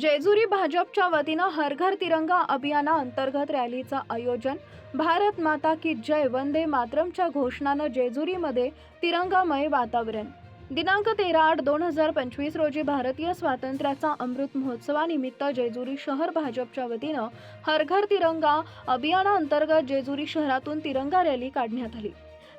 जेजुरी भाजपच्या वतीनं हर घर तिरंगा अभियाना अंतर्गत रॅलीचं आयोजन. भारत माता की जय वंदे मातरमच्या घोषणानं जेजुरीमध्ये तिरंगामय वातावरण. दिनांक तेरा आठ दोन हजार पंचवीस रोजी भारतीय स्वातंत्र्याचा अमृत महोत्सवानिमित्त जेजुरी शहर भाजपच्या वतीनं हर घर तिरंगा अभियानाअंतर्गत जेजुरी शहरातून तिरंगा रॅली काढण्यात आली.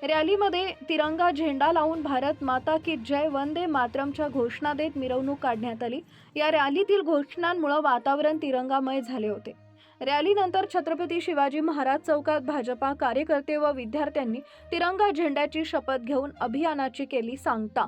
रॅलीमध्ये तिरंगा झेंडा लावून भारत माता की जय वंदे मातरमच्या घोषणा देत मिरवणूक काढण्यात आली. या रॅलीतील घोषणांमुळे वातावरण तिरंगामय झाले होते. रॅलीनंतर छत्रपती शिवाजी महाराज चौकात भाजपा कार्यकर्ते व विद्यार्थ्यांनी तिरंगा झेंड्याची शपथ घेऊन अभियानाची केली सांगता.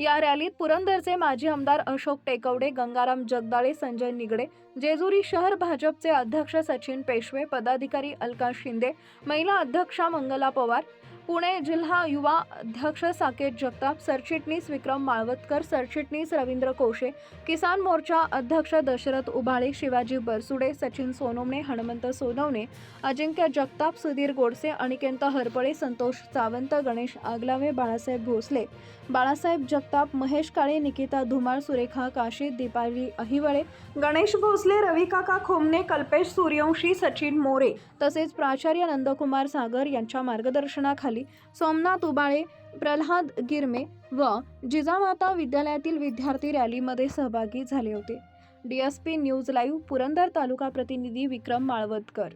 या रॅलीत पुरंदरचे माजी आमदार अशोक टेकवडे गंगाराम जगदाळे संजय निगडे जेजुरी शहर भाजपचे अध्यक्ष सचिन पेशवे पदाधिकारी अलका शिंदे महिला अध्यक्षा मंगला पवार पुणे जिल्हा युवा अध्यक्ष साकेत जगताप सरचिटणीस विक्रम माळवतकर सरचिटणीस रवींद्र कोशे किसान मोर्चा अध्यक्ष दशरथ उभाळे शिवाजी बरसुडे सचिन सोनवणे हनुमंत सोनवणे अजिंक्य जगताप सुधीर गोडसे अनिकेंत हरपळे संतोष सावंत गणेश आगलावे बाळासाहेब भोसले बाळासाहेब जगताप महेश काळे निकिता धुमाळ सुरेखा काशी दीपाली अहिवळे गणेश भोसले रविकाका खोमने कल्पेश सूर्यवंशी सचिन मोरे तसेच प्राचार्य नंदकुमार सागर यांच्या मार्गदर्शनाखाली सोमनाथ उबाळे प्रल्हाद गिरमे व जिजामाता विद्यालयातील विद्यार्थी रॅलीमध्ये सहभागी झाले होते. DSP news live Purandar taluka प्रतिनिधी विक्रम माळवतकर.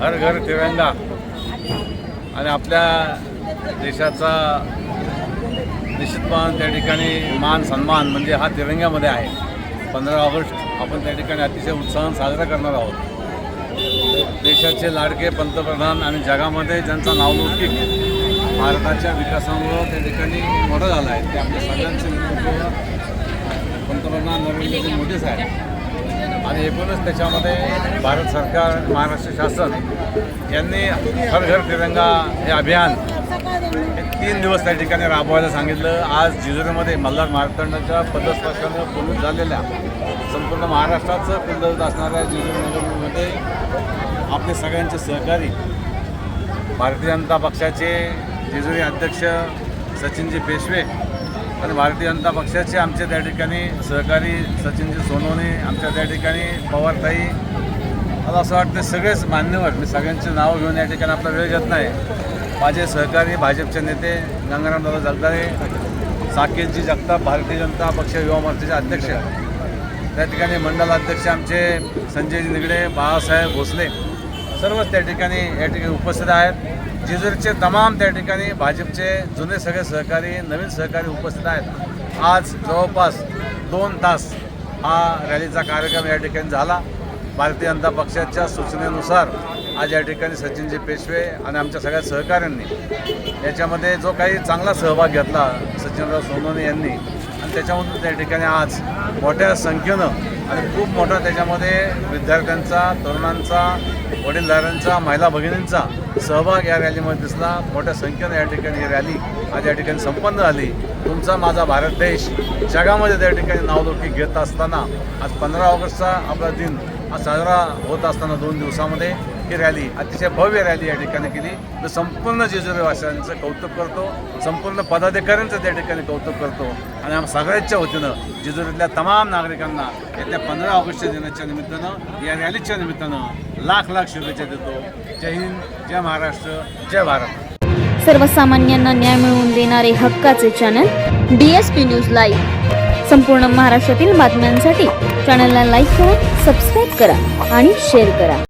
हर घर तिरंगा. आणि आपल्या देशाचा निश्चितपणे त्या ठिकाणी मान सन्मान म्हणजे हा तिरंग्यामध्ये आहे. पंधरा ऑगस्ट आपण त्या ठिकाणी अतिशय उत्साहाने साजरा करणार आहोत. देशाचे लाडके पंतप्रधान आणि जगामध्ये ज्यांचा नावलौकिक भारताच्या विकासामुळं त्या ठिकाणी मोठं झालं आहे. ते आपल्या सगळ्यांचे नेतृत्व पंतप्रधान नरेंद्र मोदीच आहे आणि एकूणच त्याच्यामध्ये भारत सरकार महाराष्ट्र शासन यांनी हर घर तिरंगा हे अभियान हे तीन दिवस त्या ठिकाणी राबवायला सांगितलं. आज जिजुरीमध्ये मल्हार मार्तंडाच्या पदस्पर्शानं पूर्ण झालेल्या संपूर्ण महाराष्ट्राचं कुलदैवत असणाऱ्या जिजुरी नगरमध्ये आपले सगळ्यांचे सहकारी भारतीय जनता पक्षाचे जेजुरी अध्यक्ष सचिनजी पेशवे आणि भारतीय जनता पक्षाचे आमचे त्या ठिकाणी सहकारी सचिनजी सोनवणे आमच्या त्या ठिकाणी पवारताई. मला असं वाटतं सगळेच मान्यवर मी सगळ्यांचे नावं घेऊन या ठिकाणी आपला वेळ घेत नाही. माझे सहकारी भाजपचे नेते गंगारामदादा जगदाळे साकेतजी जगताप भारतीय जनता पक्ष युवा मोर्चाचे अध्यक्ष. त्या ठिकाणी मंडल अध्यक्ष आमचे संजयजी निगडे बाळासाहेब भोसले सर्वच त्या ठिकाणी या ठिकाणी उपस्थित आहेत. जेजुरीचे तमाम त्या ठिकाणी भाजपचे जुने सगळे सहकारी नवीन सहकारी उपस्थित आहेत. आज जवळपास दोन तास हा रॅलीचा कार्यक्रम या ठिकाणी झाला. भारतीय जनता पक्षाच्या सूचनेनुसार आज या ठिकाणी सचिनजी पेशवे आणि आमच्या सगळ्या सहकाऱ्यांनी याच्यामध्ये जो काही चांगला सहभाग घेतला सचिनराव सोनवणे यांनी आणि त्याच्यामधून त्या ठिकाणी आज मोठ्या संख्येनं आणि खूप मोठा त्याच्यामध्ये विद्यार्थ्यांचा तरुणांचा वडीलधाऱ्यांचा महिला भगिनींचा सहभाग या रॅलीमध्ये दिसला. मोठ्या संख्येनं या ठिकाणी ही रॅली आज या ठिकाणी संपन्न झाली. तुमचा माझा भारत देश जगामध्ये त्या ठिकाणी नावदोकी घेत असताना आज पंधरा ऑगस्टचा आपला दिन आज साजरा होत असताना दोन दिवसामध्ये ही रॅली अतिशय भव्य रॅली या ठिकाणी केली. तर संपूर्ण जेजुरीवासियांचं कौतुक करतो. संपूर्ण पदाधिकाऱ्यांचं त्या ठिकाणी कौतुक करतो. आणि आम्ही सगळ्यांच्या वतीनं जेजुरीतल्या तमाम नागरिकांना येत्या पंधरा ऑगस्टच्या दिनाच्या निमित्तानं या रॅलीच्या निमित्तानं लाख लाख शुभेच्छा देतो. जय हिंद जय महाराष्ट्र जय भारत. सर्वसामान्यांना न्याय मिळवून देणारे हक्काचे channel D S P news live संपूर्ण महाराष्ट्रातील बातम्यांसाठी चॅनलला लाईक करा सबस्क्राईब करा आणि शेअर करा.